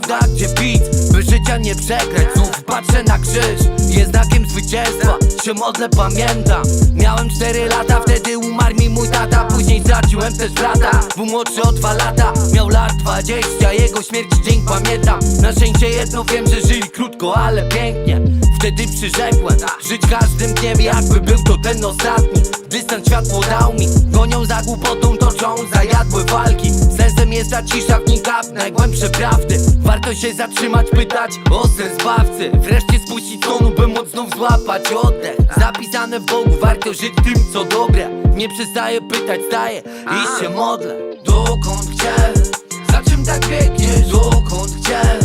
prawda, gdzie pić By życia nie przegrać, znów patrzę na krzyż Jest znakiem zwycięstwa, się modlę, pamiętam. Miałem 4 lata, wtedy umarł mi mój tata. Później straciłem też brata, był młodszy o 2 lata. Miał lat 20, jego śmierci dzień pamiętam. Na szczęście jedno wiem, że żyli krótko, ale pięknie Wtedy przyrzekłem, żyć każdym dniem jakby był to ten ostatni. Dystans światło dał mi, gonią za głupotą, toczą zajadłe walki. Sensem jest ta cisza w nikap, najgłębsze prawdy. Warto się zatrzymać, pytać o sens zbawcy Wreszcie spuścić tonu, by móc znów złapać oddech. Zapisane w Bogu, warto żyć tym co dobre. Nie przestaję pytać, staję i się modlę. Dokąd chcę? Za czym tak biegniesz? Dokąd chcę?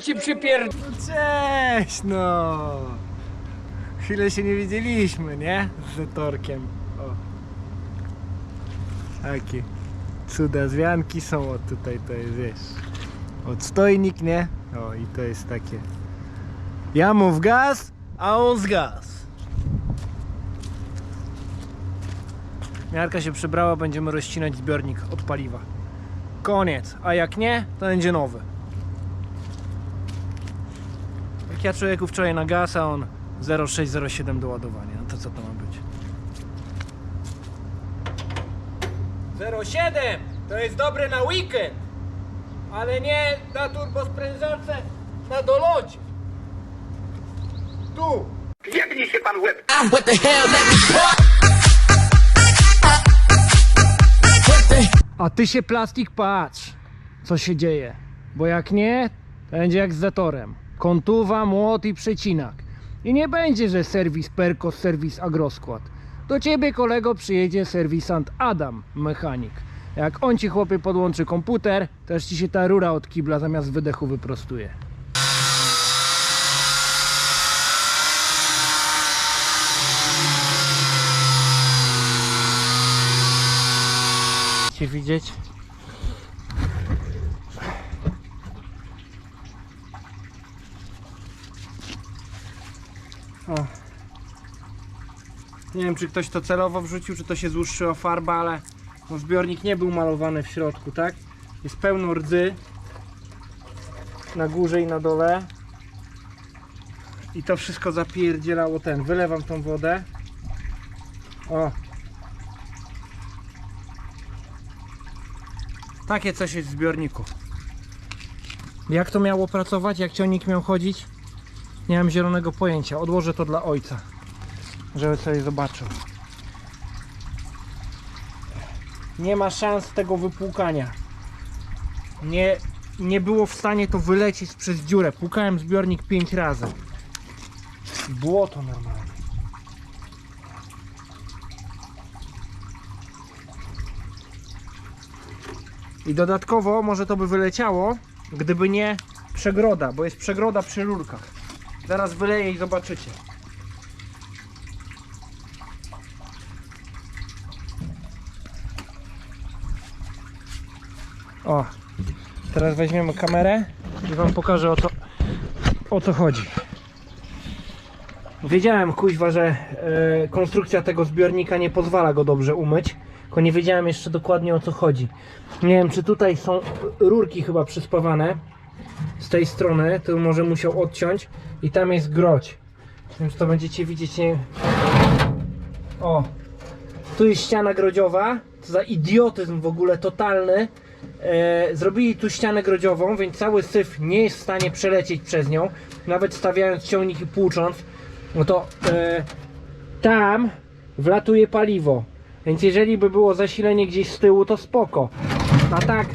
Ci przypierd... Cześć, no! Chwilę się nie widzieliśmy, nie? Z Zetorkiem. O. Takie cuda są, o tutaj to jest, wiesz, odstojnik, nie? O i to jest takie, ja mu w gaz, a on z gaz. Miarka się przybrała, będziemy rozcinać zbiornik od paliwa. Koniec, a jak nie, to będzie nowy. Jak ja człowieku wczoraj na gaz, a on 0607 do ładowania. No to co to ma być? 07! To jest dobre na weekend! Ale nie na turbosprężarce na dolocie. Tu! What the hell, let me A ty się plastik patrz, co się dzieje. Bo jak nie, to będzie jak z zatorem. Kontuwa, młot i przecinak. I nie będzie, że serwis Perko, serwis Agroskład. Do ciebie kolego przyjedzie serwisant Adam, mechanik. Jak on ci chłopie podłączy komputer, też ci się ta rura od kibla zamiast wydechu wyprostuje. Chcecie widzieć? O. Nie wiem, czy ktoś to celowo wrzucił, czy to się złuszczyła farba, ale no, zbiornik nie był malowany w środku, tak? Jest pełno rdzy na górze i na dole. I to wszystko zapierdzielało ten. Wylewam tą wodę. O, Takie coś jest w zbiorniku. Jak to miało pracować? Jak ciągnik miał chodzić? Nie mam zielonego pojęcia. Odłożę to dla ojca, żeby sobie zobaczył. Nie ma szans tego wypłukania. Nie, nie było w stanie to wylecieć przez dziurę. Płukałem zbiornik 5 razy. Błoto normalnie. I dodatkowo może to by wyleciało, gdyby nie przegroda, bo jest przegroda przy rurkach. Zaraz wyleję i zobaczycie. O, teraz weźmiemy kamerę i wam pokażę o co, o co chodzi. Wiedziałem, kuźwa, że e, konstrukcja tego zbiornika nie pozwala go dobrze umyć, tylko nie wiedziałem jeszcze dokładnie o co chodzi. Nie wiem, czy tutaj są rurki chyba przyspawane z tej strony, to może musiał odciąć i tam jest groć. Więc to będziecie widzieć, nie O, tu jest ściana grodziowa, co za idiotyzm w ogóle totalny. E, zrobili tu ścianę grodziową, więc cały syf nie jest w stanie przelecieć przez nią, nawet stawiając ciągnik i płucząc. No to e, tam wlatuje paliwo. Więc jeżeli by było zasilenie gdzieś z tyłu, to spoko. A tak,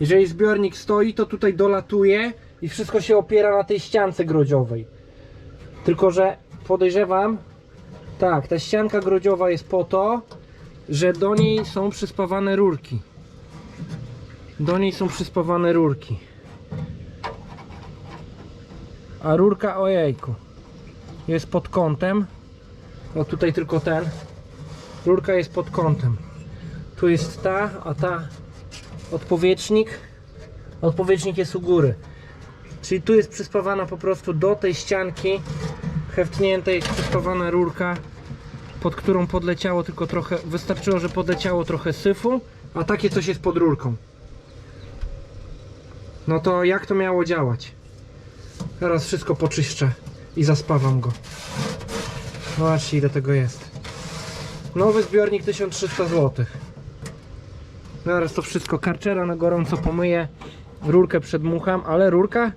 jeżeli zbiornik stoi, to tutaj dolatuje i wszystko się opiera na tej ściance grodziowej. Tylko, że podejrzewam, tak, ta ścianka grodziowa jest po to, że do niej są przyspawane rurki. Do niej są przyspawane rurki. A rurka, ojejku, jest pod kątem. No tutaj tylko ten. Rurka jest pod kątem. Tu jest ta, a ta odpowietrznik. Odpowietrznik jest u góry. Czyli tu jest przyspawana po prostu do tej ścianki heftnięta jest przyspawana rurka, pod którą podleciało tylko trochę, wystarczyło, że podleciało trochę syfu, a takie coś jest pod rurką. No to jak to miało działać? Teraz wszystko poczyszczę i zaspawam go. Zobaczcie ile tego jest. Nowy zbiornik 1300 zł. Zaraz to wszystko karczera na gorąco pomyję. Rurkę przedmucham, ale rurka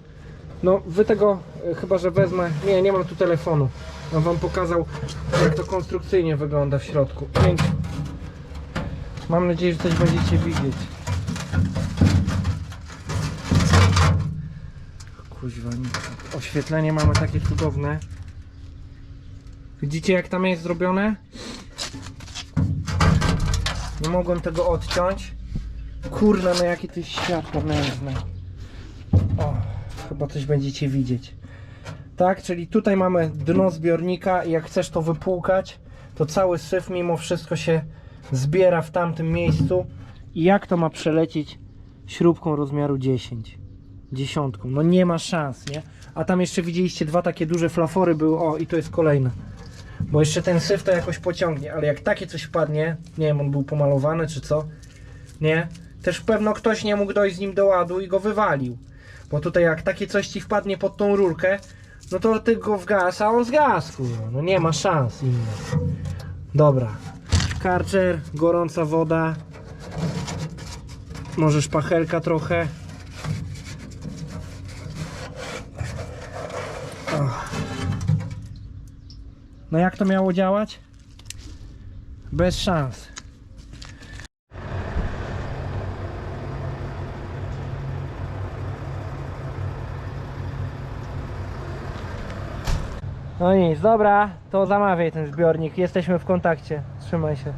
no wy tego e, chyba, że wezmę. Nie, nie mam tu telefonu. Bym wam pokazał jak to konstrukcyjnie wygląda w środku. Więc mam nadzieję, że coś będziecie widzieć. Kuźwa, nie- oświetlenie mamy takie cudowne. Widzicie jak tam jest zrobione? Nie mogłem tego odciąć. Kurna, no jakie to jest światło nędzne. O, chyba coś będziecie widzieć. Tak, czyli tutaj mamy dno zbiornika i jak chcesz to wypłukać, to cały syf mimo wszystko się zbiera w tamtym miejscu. I jak to ma przelecieć śrubką rozmiaru 10? Dziesiątką. No nie ma szans, nie? A tam jeszcze widzieliście dwa takie duże flafory były. O, i to jest kolejne. Bo jeszcze ten syf to jakoś pociągnie, ale jak takie coś wpadnie, nie wiem, on był pomalowany czy co, nie? Też pewno ktoś nie mógł dojść z nim do ładu i go wywalił. Bo tutaj jak takie coś ci wpadnie pod tą rurkę, no to ty go wgas, a on zgasł. kurwa. No nie ma szans innych. Dobra. Karczer, gorąca woda. Może szpachelka trochę. Och. No jak to miało działać? Bez szans. No nic, dobra, to zamawiaj ten zbiornik. Jesteśmy w kontakcie. Trzymaj się.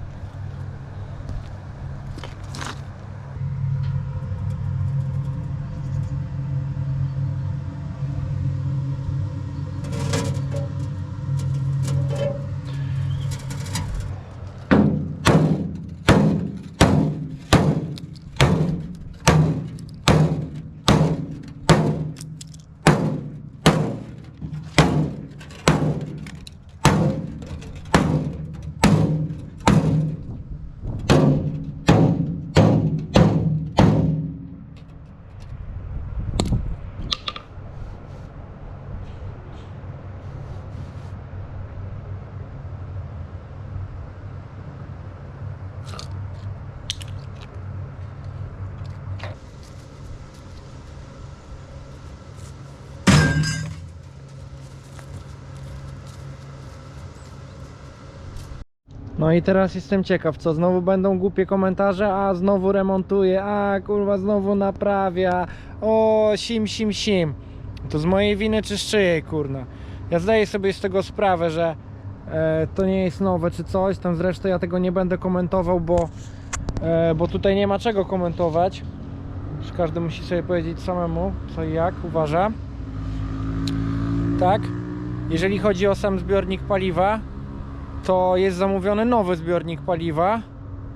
No i teraz jestem ciekaw, co znowu będą głupie komentarze, a znowu remontuje, a kurwa znowu naprawia, o sim sim sim. To z mojej winy czy z czyjej kurna? Ja zdaję sobie z tego sprawę, że e, to nie jest nowe czy coś, tam zresztą ja tego nie będę komentował, bo, e, bo tutaj nie ma czego komentować. Każdy musi sobie powiedzieć samemu, co i jak uważa. Tak? Jeżeli chodzi o sam zbiornik paliwa, to jest zamówiony nowy zbiornik paliwa.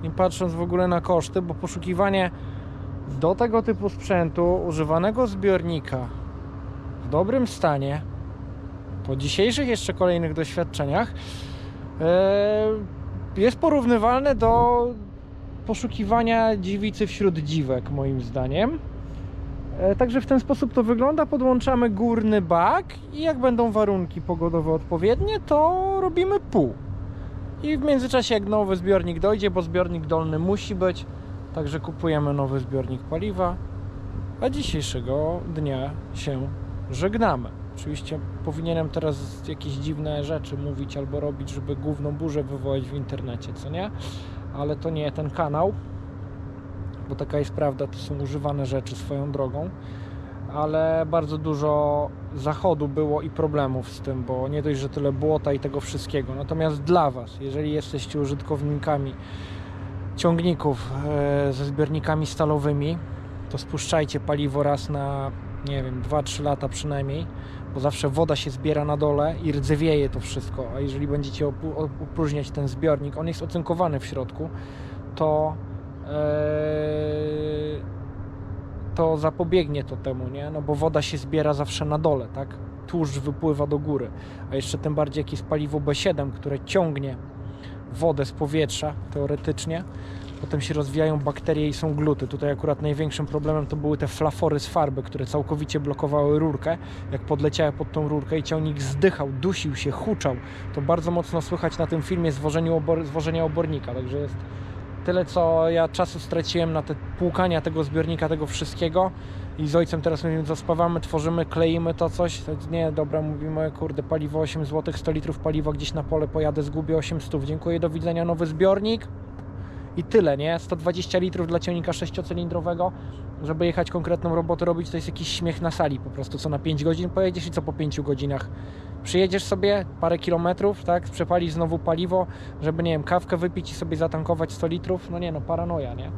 I patrząc w ogóle na koszty, bo poszukiwanie do tego typu sprzętu używanego zbiornika w dobrym stanie, po dzisiejszych jeszcze kolejnych doświadczeniach, e, jest porównywalne do poszukiwania dziewicy wśród dziwek, moim zdaniem. E, Także w ten sposób to wygląda. Podłączamy górny bak i jak będą warunki pogodowe odpowiednie, to robimy pół. I w międzyczasie jak nowy zbiornik dojdzie, bo zbiornik dolny musi być, także kupujemy nowy zbiornik paliwa. A dzisiejszego dnia się żegnamy. Oczywiście powinienem teraz jakieś dziwne rzeczy mówić albo robić, żeby główną burzę wywołać w internecie, co nie? Ale to nie ten kanał, bo taka jest prawda, to są używane rzeczy swoją drogą ale bardzo dużo zachodu było i problemów z tym, bo nie dość, że tyle błota i tego wszystkiego. Natomiast dla Was, jeżeli jesteście użytkownikami ciągników e, ze zbiornikami stalowymi, to spuszczajcie paliwo raz na, nie wiem, 2-3 lata przynajmniej, bo zawsze woda się zbiera na dole i rdzewieje to wszystko, a jeżeli będziecie opróżniać ten zbiornik, on jest ocynkowany w środku, to Eee, to zapobiegnie to temu, nie? No bo woda się zbiera zawsze na dole, tak? Tłuszcz wypływa do góry. A jeszcze tym bardziej jak jest paliwo B7, które ciągnie wodę z powietrza, teoretycznie. Potem się rozwijają bakterie i są gluty. Tutaj akurat największym problemem to były te flafory z farby, które całkowicie blokowały rurkę. Jak podleciały pod tą rurkę i ciągnik zdychał, dusił się, huczał. To bardzo mocno słychać na tym filmie zwożeniu obor- zwożenia obornika. Także jest tyle, co ja czasu straciłem na te płukania tego zbiornika, tego wszystkiego. I z ojcem teraz mówimy, co spawamy, tworzymy, kleimy to coś. Nie, dobra, mówimy, kurde, paliwo 8 zł, 100 litrów paliwa gdzieś na pole pojadę, zgubię 8 stów. Dziękuję, do widzenia, nowy zbiornik. I tyle, nie? 120 litrów dla ciągnika sześciocylindrowego, żeby jechać konkretną robotę robić, to jest jakiś śmiech na sali po prostu, co na 5 godzin pojedziesz i co po 5 godzinach. Przyjedziesz sobie parę kilometrów, tak, przepalisz znowu paliwo, żeby, nie wiem, kawkę wypić i sobie zatankować 100 litrów, no nie no, paranoja, nie?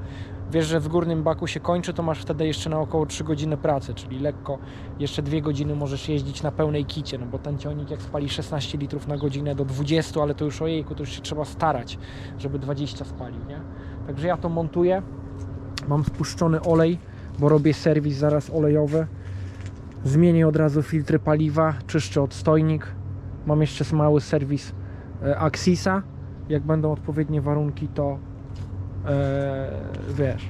Wiesz, że w górnym baku się kończy, to masz wtedy jeszcze na około 3 godziny pracy, czyli lekko jeszcze 2 godziny możesz jeździć na pełnej kicie, no bo ten ciągnik jak spali 16 litrów na godzinę do 20, ale to już ojejku, to już się trzeba starać, żeby 20 spalił, nie? Także ja to montuję, mam spuszczony olej, bo robię serwis zaraz olejowy, zmienię od razu filtry paliwa, czyszczę odstojnik, mam jeszcze mały serwis e, Axisa, jak będą odpowiednie warunki, to wiesz,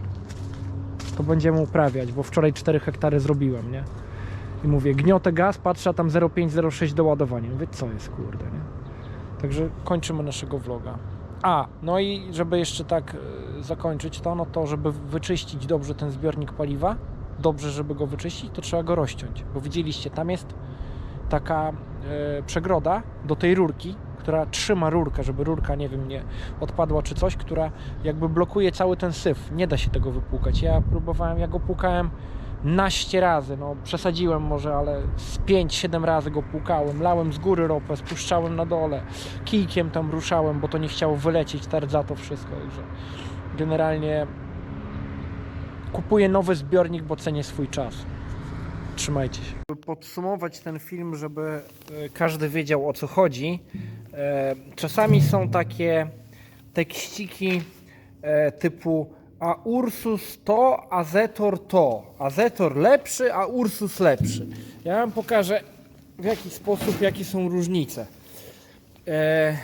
to będziemy uprawiać, bo wczoraj 4 hektary zrobiłem, nie? I mówię, gniotę gaz, patrzę, a tam 0,5-0,6 do ładowania. Mówię, co jest, kurde, nie? Także kończymy naszego vloga. A, no i żeby jeszcze tak e, zakończyć to, no to żeby wyczyścić dobrze ten zbiornik paliwa, dobrze, żeby go wyczyścić, to trzeba go rozciąć. Bo widzieliście, tam jest taka e, przegroda do tej rurki, która trzyma rurkę, żeby rurka, nie wiem, nie odpadła czy coś, która jakby blokuje cały ten syf. Nie da się tego wypłukać. Ja próbowałem, ja go płukałem naście razy, no przesadziłem może, ale z 5-7 razy go płukałem, lałem z góry ropę, spuszczałem na dole, kijkiem tam ruszałem, bo to nie chciało wylecieć, ta rdza to wszystko, także generalnie kupuję nowy zbiornik, bo cenię swój czas. Trzymajcie się. Podsumować ten film, żeby e, każdy wiedział o co chodzi, czasami są takie tekściki e, typu a Ursus to, a Zetor to. A Zetor lepszy, a Ursus lepszy. Ja wam pokażę w jaki sposób, jakie są różnice. E,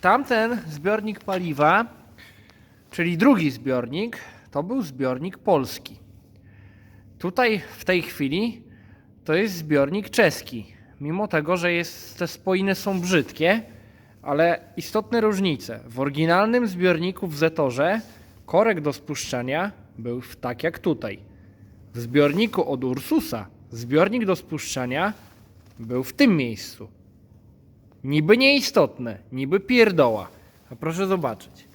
tamten zbiornik paliwa, czyli drugi zbiornik, to był zbiornik polski. Tutaj w tej chwili to jest zbiornik czeski. Mimo tego, że jest, te spoiny są brzydkie, ale istotne różnice. W oryginalnym zbiorniku w Zetorze korek do spuszczania był tak jak tutaj. W zbiorniku od Ursusa zbiornik do spuszczania był w tym miejscu. Niby nieistotne, niby pierdoła. A proszę zobaczyć.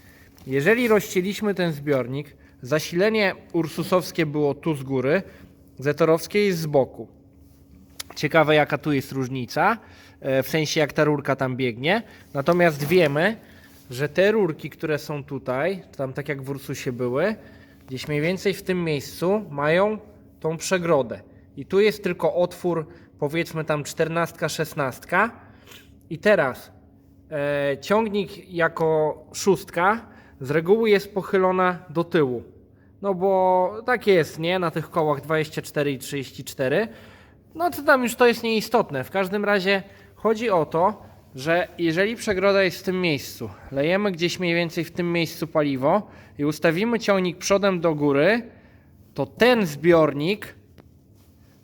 Jeżeli rozcięliśmy ten zbiornik, zasilenie ursusowskie było tu z góry, zetorowskie jest z boku. Ciekawe jaka tu jest różnica, w sensie jak ta rurka tam biegnie. Natomiast wiemy, że te rurki, które są tutaj, tam tak jak w Ursusie były, gdzieś mniej więcej w tym miejscu mają tą przegrodę. I tu jest tylko otwór, powiedzmy tam 14-16. I teraz e, ciągnik jako szóstka z reguły jest pochylona do tyłu. No bo tak jest, nie? Na tych kołach 24 i 34. No to tam już to jest nieistotne. W każdym razie chodzi o to, że jeżeli przegroda jest w tym miejscu, lejemy gdzieś mniej więcej w tym miejscu paliwo i ustawimy ciągnik przodem do góry, to ten zbiornik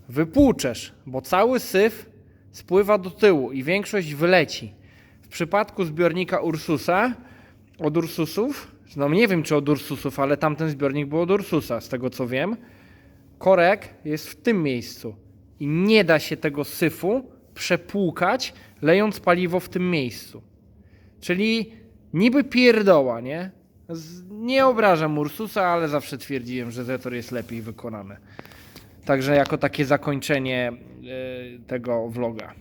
wypłuczesz, bo cały syf spływa do tyłu i większość wyleci. W przypadku zbiornika Ursusa, od Ursusów, no nie wiem czy od Ursusów, ale tamten zbiornik był od Ursusa, z tego co wiem, korek jest w tym miejscu i nie da się tego syfu przepłukać, lejąc paliwo w tym miejscu. Czyli niby pierdoła, nie? Nie obrażam Ursusa, ale zawsze twierdziłem, że Zetor jest lepiej wykonany. Także jako takie zakończenie e, tego vloga.